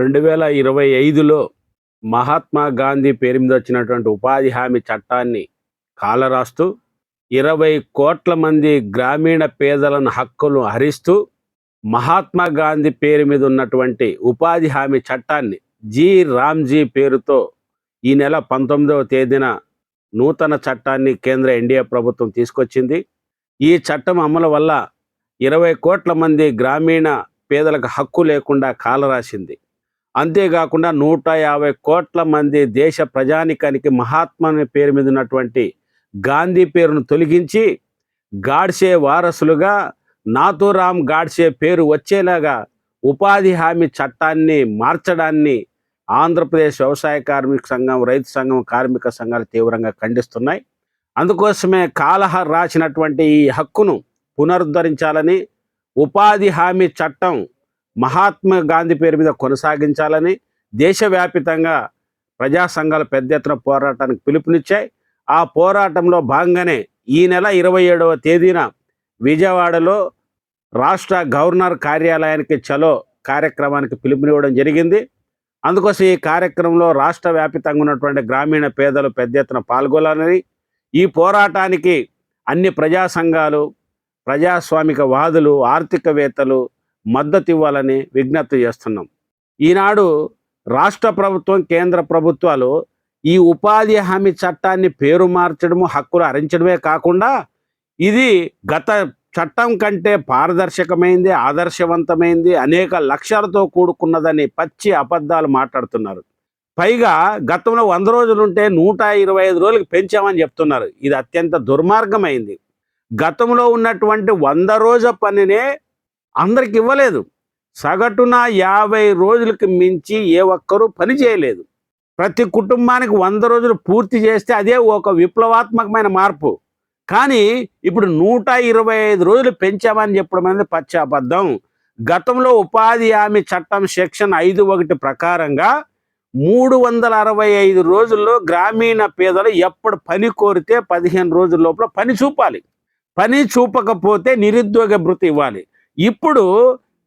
రెండు వేల ఇరవై ఐదులో మహాత్మా గాంధీ పేరు మీద వచ్చినటువంటి ఉపాధి హామీ చట్టాన్ని కాలరాస్తూ ఇరవై కోట్ల మంది గ్రామీణ పేదలను హక్కులను హరిస్తూ మహాత్మా గాంధీ పేరు మీద ఉన్నటువంటి ఉపాధి హామీ చట్టాన్ని జి. రామ్జీ పేరుతో ఈ నెల పంతొమ్మిదవ తేదీన నూతన చట్టాన్ని కేంద్ర ఎన్డీఏ ప్రభుత్వం తీసుకొచ్చింది. ఈ చట్టం అమలు వల్ల ఇరవై కోట్ల మంది గ్రామీణ పేదలకు హక్కు లేకుండా కాలరాసింది. అంతేకాకుండా నూట యాభై కోట్ల మంది దేశ ప్రజానికానికి మహాత్మా అనే పేరు మీద ఉన్నటువంటి గాంధీ పేరును తొలగించి గాడ్సే వారసులుగా నాథూరామ్ గాడ్సే పేరు వచ్చేలాగా ఉపాధి హామీ చట్టాన్ని మార్చడాన్ని ఆంధ్రప్రదేశ్ వ్యవసాయ కార్మిక సంఘం రైతు సంఘం కార్మిక సంఘాలు తీవ్రంగా ఖండిస్తున్నాయి. అందుకోసమే కాలహర్ రాసినటువంటి ఈ హక్కును పునరుద్ధరించాలని ఉపాధి హామీ చట్టం మహాత్మా గాంధీ పేరు మీద కొనసాగించాలని దేశవ్యాపితంగా ప్రజా సంఘాలు పెద్ద ఎత్తున పోరాటానికి పిలుపునిచ్చాయి. ఆ పోరాటంలో భాగంగానే ఈ నెల ఇరవై ఏడవ తేదీన విజయవాడలో రాష్ట్ర గవర్నర్ కార్యాలయానికి చలో కార్యక్రమానికి పిలుపునివ్వడం జరిగింది. అందుకోసం ఈ కార్యక్రమంలో రాష్ట్ర వ్యాపితంగా ఉన్నటువంటి గ్రామీణ పేదలు పెద్ద ఎత్తున పాల్గొనాలని ఈ పోరాటానికి అన్ని ప్రజా సంఘాలు ప్రజాస్వామిక వాదులు ఆర్థికవేత్తలు మద్దతు ఇవ్వాలని విజ్ఞప్తి చేస్తున్నాం. ఈనాడు రాష్ట్ర ప్రభుత్వం కేంద్ర ప్రభుత్వాలు ఈ ఉపాధి హామీ చట్టాన్ని పేరు మార్చడము హక్కులు హరించడమే కాకుండా ఇది గత చట్టం కంటే పారదర్శకమైంది ఆదర్శవంతమైంది అనేక లక్ష్యాలతో కూడుకున్నదని పచ్చి అబద్ధాలు మాట్లాడుతున్నారు. పైగా గతంలో వంద రోజులు ఉంటే నూట ఇరవై ఐదు రోజులకు పెంచామని చెప్తున్నారు. ఇది అత్యంత దుర్మార్గమైంది. గతంలో ఉన్నటువంటి వంద రోజుల పనినే అందరికి ఇవ్వలేదు. సగటున యాభై రోజులకు మించి ఏ ఒక్కరూ పని చేయలేదు. ప్రతి కుటుంబానికి వంద రోజులు పూర్తి చేస్తే అదే ఒక విప్లవాత్మకమైన మార్పు. కానీ ఇప్పుడు నూట ఇరవై ఐదు రోజులు పెంచామని చెప్పడం అనేది పశ్చాబద్ధం గతంలో ఉపాధి హామీ చట్టం సెక్షన్ ఐదు ఒకటి ప్రకారంగా మూడు వందల అరవై ఐదు రోజుల్లో గ్రామీణ పేదలు ఎప్పుడు పని కోరితే పదిహేను రోజుల లోపల పని చూపాలి. పని చూపకపోతే నిరుద్యోగ భృతి ఇవ్వాలి. ఇప్పుడు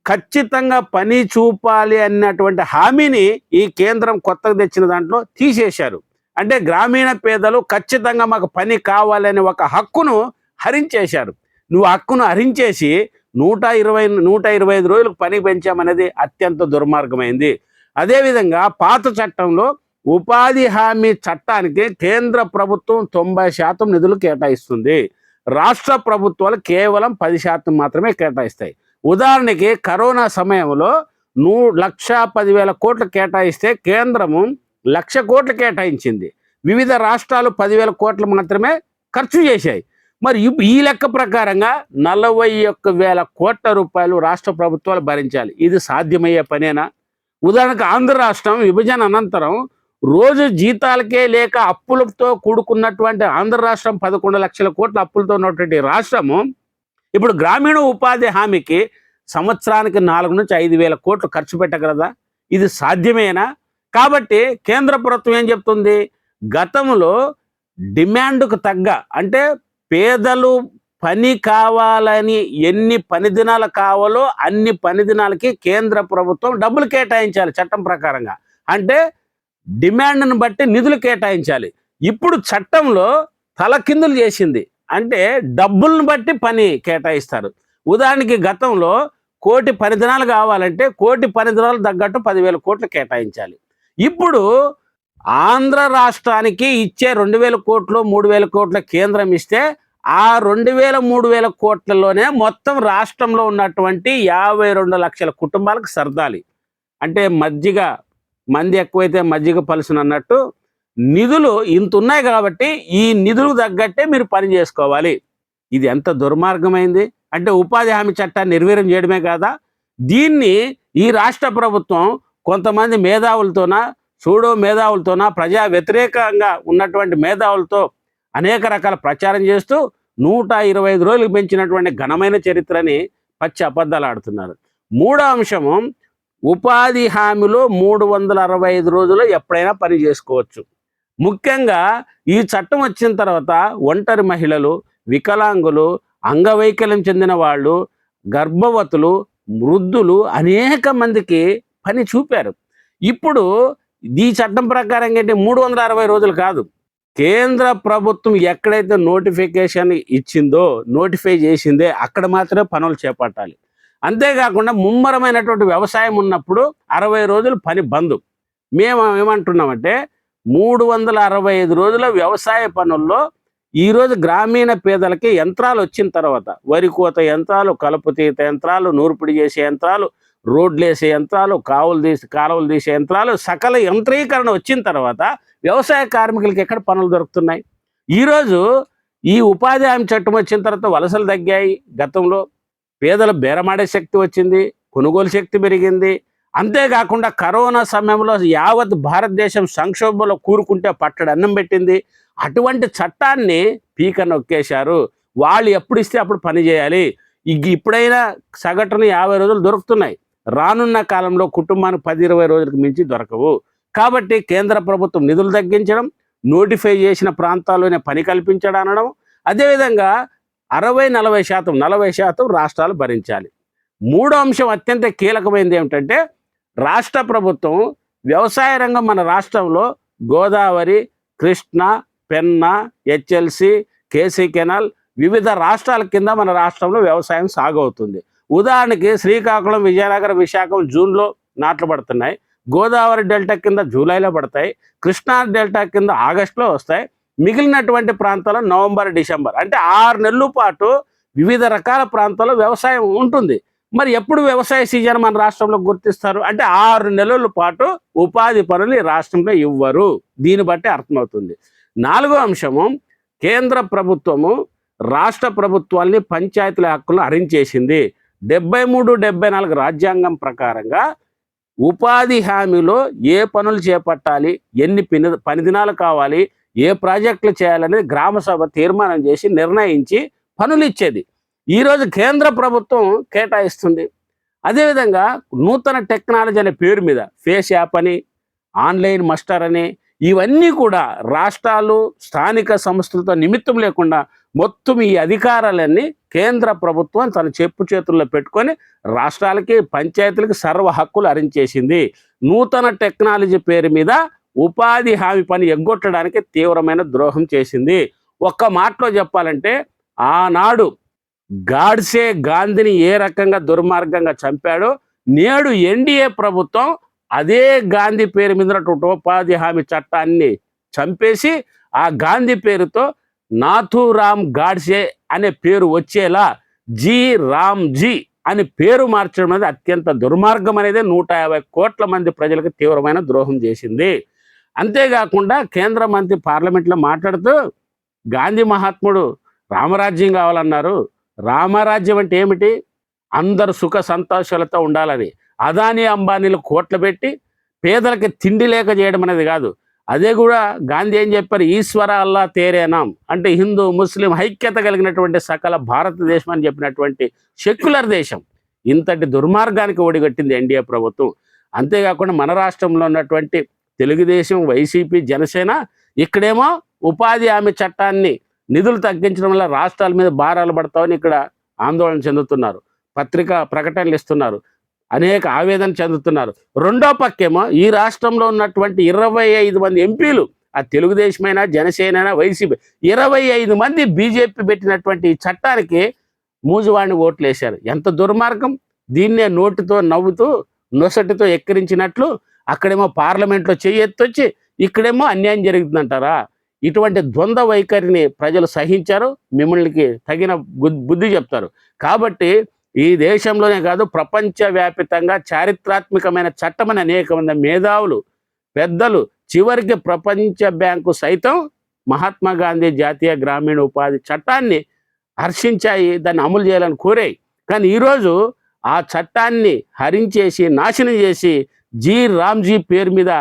ఖచ్చితంగా పని చూపాలి అన్నటువంటి హామీని ఈ కేంద్రం కొత్తగా తెచ్చిన దాంట్లో తీసేశారు. అంటే గ్రామీణ పేదలు ఖచ్చితంగా మాకు పని కావాలనే ఒక హక్కును హరించేశారు. నువ్వు హక్కును హరించేసి నూట ఇరవై నూట ఇరవై ఐదు రోజులకు పని పెంచామనేది అత్యంత దుర్మార్గమైంది. అదేవిధంగా పాత చట్టంలో ఉపాధి హామీ చట్టానికి కేంద్ర ప్రభుత్వం తొంభై శాతం నిధులు కేటాయిస్తుంది. రాష్ట్ర ప్రభుత్వాలు కేవలం పది శాతం మాత్రమే కేటాయిస్తాయి. ఉదాహరణకి కరోనా సమయంలో నూ లక్ష పదివేల కోట్లు కేటాయిస్తే కేంద్రము లక్ష కోట్లు కేటాయించింది. వివిధ రాష్ట్రాలు పదివేల కోట్లు మాత్రమే ఖర్చు చేశాయి. మరి ఈ లెక్క ప్రకారంగా నలభై ఒక్క వేల కోట్ల రూపాయలు రాష్ట్ర ప్రభుత్వాలు భరించాలి. ఇది సాధ్యమయ్యే పనేనా? ఉదాహరణకు ఆంధ్ర రాష్ట్రం విభజన అనంతరం రోజు జీతాలకే లేక అప్పులతో కూడుకున్నటువంటి ఆంధ్ర రాష్ట్రం పదకొండు లక్షల కోట్ల అప్పులతో ఉన్నటువంటి రాష్ట్రము ఇప్పుడు గ్రామీణ ఉపాధి హామీకి సంవత్సరానికి నాలుగు నుంచి ఐదు వేల కోట్లు ఖర్చు పెట్టగలదా? ఇది సాధ్యమేనా? కాబట్టి కేంద్ర ప్రభుత్వం ఏం చెప్తుంది? గతంలో డిమాండ్కు తగ్గ అంటే పేదలు పని కావాలని ఎన్ని పని దినాలు కావాలో అన్ని పని దినాలకి కేంద్ర ప్రభుత్వం డబ్బులు కేటాయించాలి చట్టం ప్రకారంగా. అంటే డిమాండ్ను బట్టి నిధులు కేటాయించాలి. ఇప్పుడు చట్టంలో తలకిందులు చేసింది అంటే డబ్బులను బట్టి పని కేటాయిస్తారు. ఉదాహరణకి గతంలో కోటి పనిదినాలు కావాలంటే కోటి పనిదినాలు తగ్గట్టు పదివేల కోట్లు కేటాయించాలి. ఇప్పుడు ఆంధ్ర రాష్ట్రానికి ఇచ్చే రెండు వేల కోట్లు మూడు వేల కోట్ల కేంద్రం ఇస్తే ఆ రెండు వేల మూడు వేల కోట్లలోనే మొత్తం రాష్ట్రంలో ఉన్నటువంటి యాభై రెండు లక్షల కుటుంబాలకు సర్దాలి. అంటే మజ్జిగ మంది ఎక్కువైతే మజ్జిగ పలుసును అన్నట్టు నిధులు ఇంత ఉన్నాయి కాబట్టి ఈ నిధులు తగ్గట్టే మీరు పని చేసుకోవాలి. ఇది ఎంత దుర్మార్గమైంది? అంటే ఉపాధి హామీ చట్టాన్ని నిర్వీర్యం చేయడమే కాదా? దీన్ని ఈ రాష్ట్ర ప్రభుత్వం కొంతమంది మేధావులతోన సూడో మేధావులతోన ప్రజా వ్యతిరేకంగా ఉన్నటువంటి మేధావులతో అనేక రకాల ప్రచారం చేస్తూ నూట ఇరవై ఐదు రోజులు పెంచినటువంటి ఘనమైన చరిత్రని పచ్చి అబద్ధాలు ఆడుతున్నారు. మూడో అంశము ఉపాధి హామీలో మూడు వందల అరవై ఐదు రోజులు ఎప్పుడైనా పని చేసుకోవచ్చు. ముఖ్యంగా ఈ చట్టం వచ్చిన తర్వాత ఒంటరి మహిళలు వికలాంగులు అంగవైకల్యం చెందిన వాళ్ళు గర్భవతులు వృద్ధులు అనేక మందికి పని చూపారు. ఇప్పుడు ఈ చట్టం ప్రకారం ఏంటి మూడు వందల అరవై రోజులు కాదు. కేంద్ర ప్రభుత్వం ఎక్కడైతే నోటిఫికేషన్ ఇచ్చిందో నోటిఫై చేసిందే అక్కడ మాత్రమే పనులు చేపట్టాలి. అంతేకాకుండా ముమ్మరమైనటువంటి వ్యవసాయం ఉన్నప్పుడు అరవై రోజులు పని బంద్. మేము ఏమంటున్నామంటే మూడు వందల అరవై ఐదు రోజుల వ్యవసాయ పనుల్లో ఈరోజు గ్రామీణ పేదలకి యంత్రాలు వచ్చిన తర్వాత వరి కోత యంత్రాలు కలుపు తీత యంత్రాలు నూర్పిడి చేసే యంత్రాలు రోడ్లు వేసే యంత్రాలు కావులు తీసి కాలువలు తీసే యంత్రాలు సకల యంత్రీకరణ వచ్చిన తర్వాత వ్యవసాయ కార్మికులకి ఎక్కడ పనులు దొరుకుతున్నాయి? ఈరోజు ఈ ఉపాధి హామీ చట్టం వచ్చిన తర్వాత వలసలు తగ్గాయి గతంలో. పేదల బేరమాడే శక్తి వచ్చింది కొనుగోలు శక్తి పెరిగింది. అంతేకాకుండా కరోనా సమయంలో యావత్ భారతదేశం సంక్షోభంలో కూరుకుంటే పట్టడి అన్నం పెట్టింది. అటువంటి చట్టాన్ని పీక నొక్కేశారు. వాళ్ళు ఎప్పుడు ఇస్తే అప్పుడు పని చేయాలి. ఇప్పుడైనా సగటున యాభై రోజులు దొరుకుతున్నాయి. రానున్న కాలంలో కుటుంబానికి పది ఇరవై రోజులకు మించి దొరకవు. కాబట్టి కేంద్ర ప్రభుత్వం నిధులు తగ్గించడం నోటిఫై చేసిన ప్రాంతాల్లోనే పని కల్పించడం అనడం అదేవిధంగా అరవై నలభై శాతం నలభై శాతం రాష్ట్రాలు భరించాలి. మూడో అంశం అత్యంత కీలకమైనది ఏమిటంటే రాష్ట్ర ప్రభుత్వం వ్యవసాయ రంగం మన రాష్ట్రంలో Godavari Krishna Penna HLC KC canal వివిధ రాష్ట్రాల కింద మన రాష్ట్రంలో వ్యవసాయం సాగవుతుంది. ఉదాహరణకి శ్రీకాకుళం విజయనగరం విశాఖం జూన్లో నాట్లు పడుతున్నాయి. గోదావరి డెల్టా కింద జూలైలో పడతాయి. కృష్ణా డెల్టా కింద ఆగస్టులో వస్తాయి. మిగిలినటువంటి ప్రాంతాల్లో నవంబర్ డిసెంబర్. అంటే ఆరు నెలల పాటు వివిధ రకాల ప్రాంతాల్లో వ్యవసాయం ఉంటుంది. మరి ఎప్పుడు వ్యవసాయ సీజన్ మన రాష్ట్రంలో గుర్తిస్తారు? అంటే ఆరు నెలల పాటు ఉపాధి పనులు ఈ రాష్ట్రంలో ఇవ్వరు. దీన్ని బట్టి అర్థమవుతుంది. నాలుగో అంశము కేంద్ర ప్రభుత్వము రాష్ట్ర ప్రభుత్వాల్ని పంచాయతీల హక్కులను అరించేసింది డెబ్బై మూడు డెబ్బై నాలుగు రాజ్యాంగం ప్రకారంగా ఉపాధి హామీలో ఏ పనులు చేపట్టాలి? ఎన్ని పని పని దినాలు కావాలి? ఏ ప్రాజెక్టులు చేయాలనేది గ్రామ సభ తీర్మానం చేసి నిర్ణయించి పనులు ఇచ్చేది. ఈరోజు కేంద్ర ప్రభుత్వం కేటాయిస్తుంది. అదేవిధంగా నూతన టెక్నాలజీ అనే పేరు మీద ఫేస్ యాప్ అని ఆన్లైన్ మస్టర్ అని ఇవన్నీ కూడా రాష్ట్రాలు స్థానిక సంస్థలతో నిమిత్తం లేకుండా మొత్తం ఈ అధికారాలన్నీ కేంద్ర ప్రభుత్వం తన చెప్పు చేతుల్లో పెట్టుకొని రాష్ట్రాలకి పంచాయతీలకి సర్వ హక్కులు అరించేసింది. నూతన టెక్నాలజీ పేరు మీద ఉపాధి హామీ పని ఎగ్గొట్టడానికి తీవ్రమైన ద్రోహం చేసింది. ఒక్క మాటలో చెప్పాలంటే ఆనాడు గాడ్సే గాంధీని ఏ రకంగా దుర్మార్గంగా చంపాడో నేడు ఎన్డీఏ ప్రభుత్వం అదే గాంధీ పేరు మీద ఉపాధి హామీ చట్టాన్ని చంపేసి ఆ గాంధీ పేరుతో నాథురామ్ గాడ్సే అనే పేరు వచ్చేలా జీ రామ్ జీ అని పేరు మార్చడం అనేది అత్యంత దుర్మార్గం అనేది నూట యాభై కోట్ల మంది ప్రజలకు తీవ్రమైన ద్రోహం చేసింది. అంతేకాకుండా కేంద్ర మంత్రి పార్లమెంట్లో మాట్లాడుతూ గాంధీ మహాత్ముడు రామరాజ్యం కావాలన్నారు. రామరాజ్యం అంటే ఏమిటి? అందరు సుఖ సంతోషాలతో ఉండాలని. అదానీ అంబానీలు కోట్లు పెట్టి పేదలకి తిండి లేక చేయడం అనేది కాదు. అదే కూడా గాంధీ ఏం చెప్పారు? ఈశ్వర అల్లా తేరేనాం అంటే హిందూ ముస్లిం ఐక్యత కలిగినటువంటి సకల భారతదేశం అని చెప్పినటువంటి సెక్యులర్ దేశం. ఇంతటి దుర్మార్గానికి ఒడిగట్టింది ఎన్డీఏ ప్రభుత్వం. అంతేకాకుండా మన రాష్ట్రంలో ఉన్నటువంటి తెలుగుదేశం వైసీపీ జనసేన ఇక్కడేమో ఉపాధి హామీ చట్టాన్ని నిధులు తగ్గించడం వల్ల రాష్ట్రాల మీద భారాలు పడతామని ఇక్కడ ఆందోళన చెందుతున్నారు. పత్రికా ప్రకటనలు ఇస్తున్నారు. అనేక ఆవేదన చెందుతున్నారు. రెండో పక్కేమో ఈ రాష్ట్రంలో ఉన్నటువంటి ఇరవై ఐదు మంది ఎంపీలు ఆ తెలుగుదేశమైనా జనసేన వైసీపీ ఇరవై ఐదు మంది బీజేపీ పెట్టినటువంటి ఈ చట్టానికి మూజువాణి ఓట్లు వేశారు ఎంత దుర్మార్గం? దీన్నే నోటితో నవ్వుతూ నొసటితో ఎక్కిరించినట్లు అక్కడేమో పార్లమెంట్లో చెయ్యెత్తొచ్చి ఇక్కడేమో అన్యాయం జరుగుతుందంటారా? ఇటువంటి ద్వంద్వ వైఖరిని ప్రజలు సహించారు మిమ్మల్ని తగిన బుద్ధి చెప్తారు. కాబట్టి ఈ దేశంలోనే కాదు ప్రపంచవ్యాపితంగా చారిత్రాత్మకమైన చట్టమని అనేక మంది మేధావులు పెద్దలు చివరికి ప్రపంచ బ్యాంకు సైతం మహాత్మా గాంధీ జాతీయ గ్రామీణ ఉపాధి చట్టాన్ని హర్షించాయి దాన్ని అమలు చేయాలని కోరాయి. కానీ ఈరోజు ఆ చట్టాన్ని హరించేసి నాశనం చేసి జి రామ్జీ పేరు మీద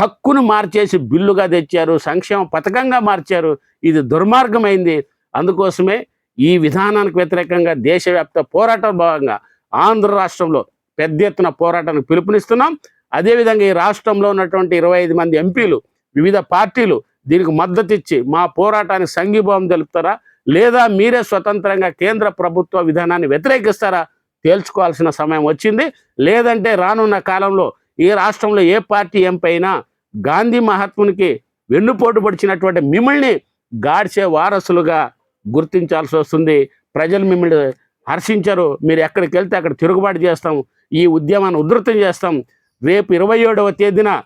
హక్కును మార్చేసి బిల్లుగా తెచ్చారు సంక్షేమ పథకంగా మార్చారు. ఇది దుర్మార్గమైంది. అందుకోసమే ఈ విధానానికి వ్యతిరేకంగా దేశవ్యాప్త పోరాటం భాగంగా ఆంధ్ర రాష్ట్రంలో పెద్ద ఎత్తున పోరాటానికి పిలుపునిస్తున్నాం. అదేవిధంగా ఈ రాష్ట్రంలో ఉన్నటువంటి ఇరవై ఐదు మంది ఎంపీలు వివిధ పార్టీలు దీనికి మద్దతు ఇచ్చి మా పోరాటానికి సంఘీభావం తెలుపుతారా? లేదా మీరే స్వతంత్రంగా కేంద్ర ప్రభుత్వ విధానాన్ని వ్యతిరేకిస్తారా? తేల్చుకోవాల్సిన సమయం వచ్చింది. లేదంటే రానున్న కాలంలో ఈ రాష్ట్రంలో ఏ పార్టీ ఎంపీ గాంధీ మహాత్మునికి వెన్నుపోటు పడిచినటువంటి మిమ్మల్ని గాడ్చే వారసులుగా గుర్తించాల్సి వస్తుంది. ప్రజలు మిమ్మల్ని హర్షించరు. మీరు ఎక్కడికి వెళ్తే అక్కడ తిరుగుబాటు చేస్తాం. ఈ ఉద్యమాన్ని ఉధృతం చేస్తాం. రేపు ఇరవై ఏడవ తేదీన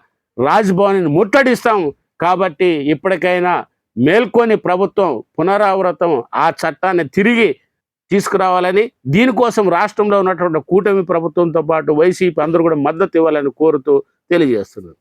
రాజ్భవన్ని ముట్టడిస్తాం. కాబట్టి ఇప్పటికైనా మేల్కొని ప్రభుత్వం పునరావృతం ఆ చట్టాన్ని తిరిగి తీసుకురావాలని దీనికోసం రాష్ట్రంలో ఉన్నటువంటి కూటమి ప్రభుత్వంతో పాటు వైసీపీ అందరూ కూడా మద్దతు ఇవ్వాలని కోరుతూ తెలియజేస్తున్నారు.